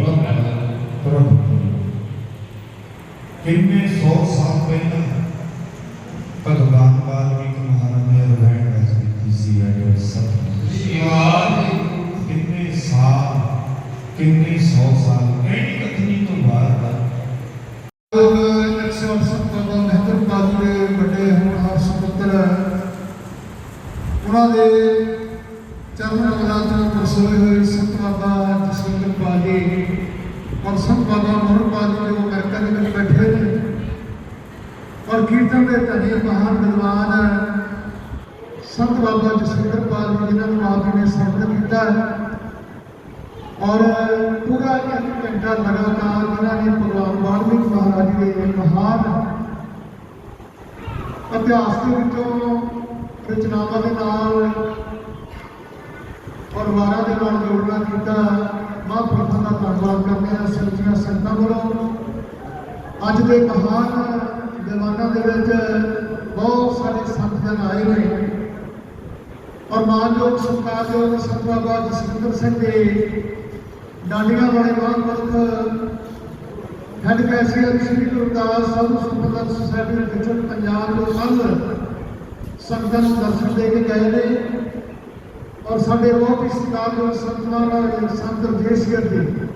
بہت بڑا میں سو سال پہلے پگوان والمی کا محرم سال کتنے سو سال کتنی تو بار بار ਕੀਰਤਨ ਦੇ ਧਨੀ ਮਹਾਨ ਵਿਦਵਾਨ ਸੰਤ ਬਾਬਾ ਜਸਵਿੰਦਰ ਪਾਜੀ ਜਿਨ੍ਹਾਂ ਨੂੰ ਆਪ ਨੇ ਸਰਵਣ ਕੀਤਾ ਔਰ ਪੂਰਾ ਇੱਕ ਘੰਟਾ ਲਗਾਤਾਰ ਇਹਨਾਂ ਨੇ ਭਗਵਾਨ ਵਾਲਮੀਕ ਮਹਾਰਾਜ ਦੇ ਮਹਾਨ ਇਤਿਹਾਸ ਦੇ ਵਿੱਚੋਂ ਰਚਨਾਵਾਂ ਦੇ ਨਾਲ ਔਰ ਵਾਰਾਂ ਦੇ ਨਾਲ ਜੋੜਨਾ ਕੀਤਾ। ਮਹਾਂਪੁਰਖਾਂ ਦਾ ਧੰਨਵਾਦ ਕਰਦੇ ਹਾਂ ਸੱਚੀਆਂ ਸੰਤਾਂ ਵੱਲੋਂ ਅੱਜ ਦੇ ਮਹਾਨ ਦੀਵਾਨਾਂ ਦੇ ਵਿੱਚ ਬਹੁਤ ਸਾਰੇ ਸੰਤ ਜਨ ਆਏ ਨੇ। ਔਰ ਮਾਨਯੋਗ ਸਤਿਕਾਰਯੋਗ ਸੰਤ ਬਾਬਾ ਜਸਵਿੰਦਰ ਸਿੰਘ ਦੇ ਡਾਂਡੀਆਂ ਵਾਲੇ ਮਹਾਂਪੁਰਖ head cashier Sri Guru Ravidas Sahib society ਦੇ ਵਿੱਚ ਪੰਜਾਬ ਤੋਂ ਕੱਲ ਸੰਗਤਾਂ ਨੂੰ ਦਰਸ਼ਨ ਦੇ ਕੇ ਗਏ ਨੇ। ਔਰ ਸਾਡੇ ਬਹੁਤ ਹੀ ਸਤਿਕਾਰਯੋਗ ਸੰਤਾਂ ਮਹਾਰਾਜ ਸੰਤ ਰਜੇਸ਼ਗਰ ਜੀ।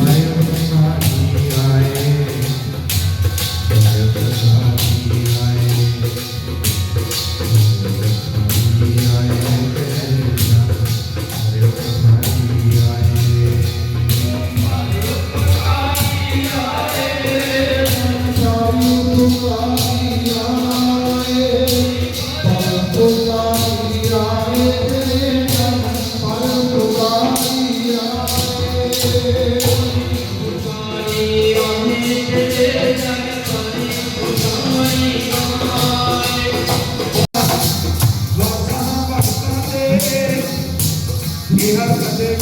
Maia.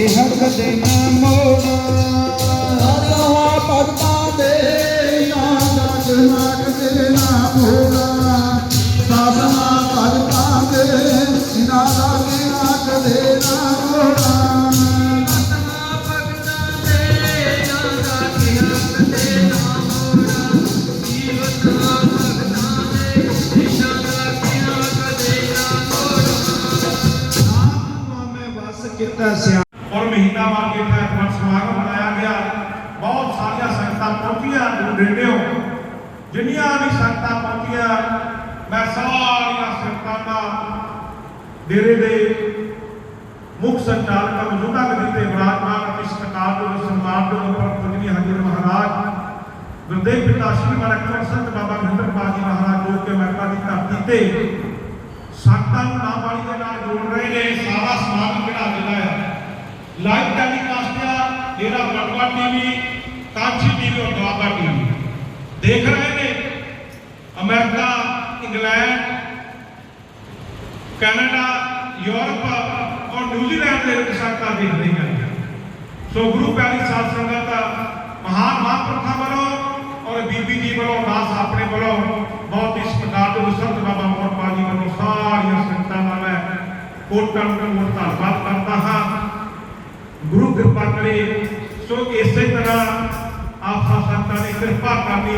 ਇਹ ਕਦੇ ਨਾ ਮੋੜਨਾ ਸਾਧਵਾ ਭਗਤਾਂ ਦੇ ਨਾਮ ਜਗ ਨਾਗ ਦੇ ਨਾਮ ਹੋਣਾ ਸਾਧਵਾ ਭਗਤਾਂ ਦੇ ਨਾਦਾ ਦੇ ਨਾਗ ਦੇ ਨਾਮ ਪਹੁੰਚੀਆਂ ਗੁਰੂ ਡੇਡਿਓ ਜਿੰਨੀਆਂ ਵੀ ਸੰਗਤਾਂ ਪਹੁੰਚੀਆਂ ਮੈਂ ਸਾਰੀਆਂ ਸੰਗਤਾਂ ਦਾ ਡੇਰੇ ਦੇ ਮੁੱਖ ਸੰਚਾਲਕ ਮੌਜੂਦਾ ਗਦੀ ਤੇ ਵਿਰਾਜਮਾਨ ਅਤੇ ਸਤਿਕਾਰ ਤੋਂ ਸਨਮਾਨ ਤੋਂ ਉੱਪਰ ਪੂਜਨੀ ਹਜ਼ੂਰ ਮਹਾਰਾਜ ਗੁਰਦੇਵ ਪਿਤਾ ਸ਼੍ਰੀ ਮਹਾਰਾਜ ਸੰਤ ਬਾਬਾ ਮਹਿੰਦਰ ਪਾਲ ਜੀ ਮਹਾਰਾਜ ਜੋ ਕਿ ਕਿਉਂਕਿ ਅਮਰੀਕਾ ਦੀ ਧਰਤੀ ਤੇ ਸੰਗਤਾਂ ਨੂੰ ਨਾਬਾਲੀ ਦੇ ਨਾਲ ਜੋੜ ਰਹੇ ਨੇ ਸਾਰਾ ਸਮਾਗਮ ਜਿਹੜਾ ਜਿਹੜਾ ਹੈ ਲਾਈਵ ਟੈਲੀਕਾਸਟ ਆ ਡੇਰਾ ਬਟਵਾ ਟੀਵੀ ਕਾਂਚੀ ਟੀਵੀ ਔਰ ਦੁਆਬਾ ਟੀਵੀ ਦੇਖ ਰਹੇ ਨੇ ਅਮਰੀਕਾ ਇੰਗਲੈਂਡ ਕੈਨੇਡਾ ਯੂਰਪ ਔਰ ਨਿਊਜ਼ੀਲੈਂਡ ਦੇ ਵਿੱਚ ਸੰਗਤਾਂ ਦੇਖ ਰਹੀਆਂ ਨੇ ਸੋ ਗੁਰੂ ਪਿਆਰੀ ਸਾਧ ਸੰਗਤ ਮਹਾਨ ਮਹਾਂਪੁਰਖਾਂ ਵੱਲੋਂ ਔਰ ਬੀਬੀ ਜੀ ਵੱਲੋਂ ਦਾਸ ਆਪਣੇ ਵੱਲੋਂ ਬਹੁਤ ਇਸ ਪ੍ਰਕਾਰ ਦੇ ਸੰਤ ਬਾਬਾ ਮੋਹਨ ਜੀ ਵੱਲੋਂ ਸਾਰੀਆਂ ਸੰਗਤਾਂ ਦਾ ਮੈਂ ਕੋਟਾਂ ਕੋਟ ਧੰਨਵਾਦ ਕਰਦਾ ਹਾਂ ਗੁਰੂ ਕਿਰਪਾ ਕਰੇ ਸੋ ਇਸੇ ਤਰ੍ਹਾਂ ਆਪ ਸੰਤਾਂ ਨੇ ਕਿਰਪਾ ਕਰਨੀ।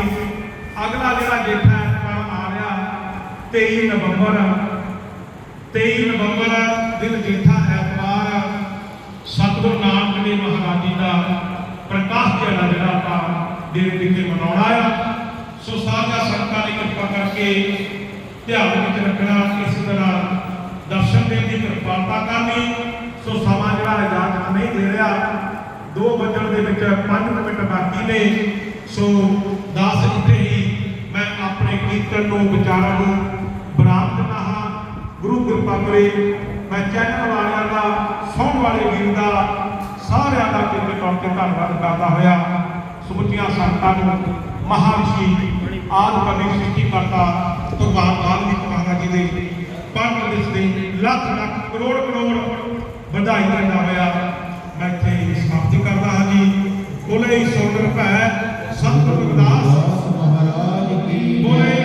ਅਗਲਾ ਜਿਹੜਾ ਜੇਠਾ ਐਤਵਾਰ ਆ ਰਿਹਾ 23 ਨਵੰਬਰ। 23 ਨਵੰਬਰ ਦਿਨ ਜੇਠਾ ਐਤਵਾਰ, ਸਤਿਗੁਰੂ ਨਾਨਕ ਦੇਵ ਮਹਾਰਾਜ ਜੀ ਦਾ ਪ੍ਰਕਾਸ਼ ਦਿਹਾੜਾ ਜਿਹੜਾ ਆਪਾਂ ਦਿਨ ਵਿਖੇ ਮਨਾਉਣਾ ਆ। ਸੋ ਸਾਰੀਆਂ ਸੰਗਤਾਂ ਨੇ ਕਿਰਪਾ ਕਰਕੇ ਧਿਆਨ ਵਿੱਚ ਰੱਖਣਾ, ਇਸ ਤਰ੍ਹਾਂ ਦਰਸ਼ਨ ਦੇਣ ਦੀ ਕਿਰਪਾਲਤਾ ਕਰਨੀ। ਸੋ ਸਮਾਂ ਜਿਹੜਾ ਇਜਾਜ਼ਤ ਨਹੀਂ ਦੇ ਰਿਹਾ। ਦੋ ਵੱਜਣ ਦੇ ਵਿੱਚ 5 ਮਿੰਟ ਬਾਕੀ ਨੇ। ਸੋ 10 ਇੱਥੇ ਹੀ ਮੈਂ ਆਪਣੇ ਕੀਰਤਨ ਨੂੰ, ਵਿਚਾਰਾਂ ਨੂੰ ਬਰਾਮ ਦਿੰਦਾ ਹਾਂ। ਗੁਰੂ ਕਿਰਪਾ ਕਰੇ ਮੈਂ ਚੈਨਲ ਵਾਲਿਆਂ ਦਾ ਸੌਣ ਵਾਲੇ ਵੀਰ ਦਾ, ਸਾਰਿਆਂ ਦਾ ਕਿਰਤ ਤੌਰ ਤੇ ਧੰਨਵਾਦ ਕਰਦਾ ਹੋਇਆ। ਸਮੁੱਚੀਆਂ ਸੰਤਾਂ ਨੂੰ ਮਹਾਰਿਸ਼ੀ ਆਦਿ ਕਵੀ ਸ੍ਰਿਸ਼ਟੀ ਕਰਤਾ ਭਗਵਾਨ ਵਾਲਮੀਕ ਮਹਾਰਾਜ ਜੀ ਦੇ ਪੰਜ ਦਿਸ ਦੇ ਲੱਖ ਲੱਖ ਕਰੋੜ ਕਰੋੜ ਵਧਾਈ ਦਿੰਦਾ ਹੋਇਆ। ਬੋਲੇ ਸੋਨਰ ਭੈ ਸਤਿਗੁਰੂ ਰਵਿਦਾਸ ਮਹਾਰਾਜ ਕੀ ਬੋਲੇ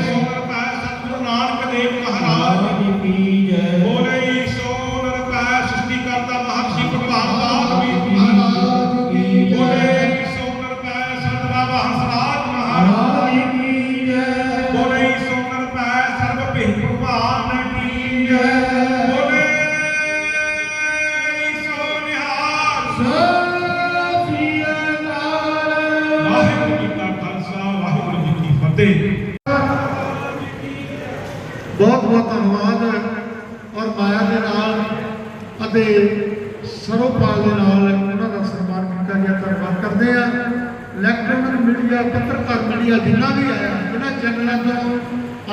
ਧੰਨਵਾਦ ਔਰ ਮਾਇਆ ਦੇ ਨਾਲ ਅਤੇ ਸਰੋਪਾਲ ਦੇ ਨਾਲ ਉਹਨਾਂ ਦਾ ਸਨਮਾਨ ਕੀਤਾ ਗਿਆ। ਧੰਨਵਾਦ ਕਰਦੇ ਆ ਇਲੈਕਟ੍ਰੋਨਿਕ ਮੀਡੀਆ, ਪੱਤਰਕਾਰ ਮੀਡੀਆ ਜਿੰਨਾ ਵੀ ਆਇਆ ਇਹਨਾਂ ਚੈਨਲਾਂ ਤੋਂ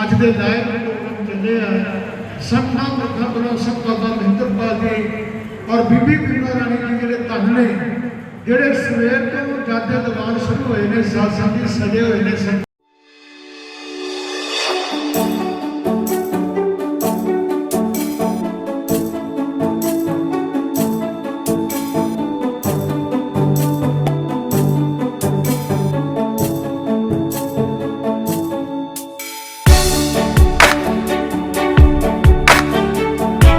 ਅੱਜ ਦੇ ਲਾਈਵ ਪ੍ਰੋਗਰਾਮ ਚੱਲੇ ਆ ਸੰਤਾਂ ਮੁਖਾਂ ਵੱਲੋਂ ਸਭ ਬਾਬਾ ਮਹਿੰਦਰਪਾਲ ਜੀ ਔਰ ਬੀਬੀ ਬੀਬਾ ਰਾਣੀ ਜੀ ਜਿਹੜੇ ਧੰਨ ਨੇ, ਜਿਹੜੇ ਸਵੇਰ ਤੋਂ ਜਾਦੇ ਦੀਵਾਨ ਸ਼ੁਰੂ ਹੋਏ ਨੇ, ਸਾਧ ਸੰਗਤ ਸਜੇ ਹੋਏ ਨੇ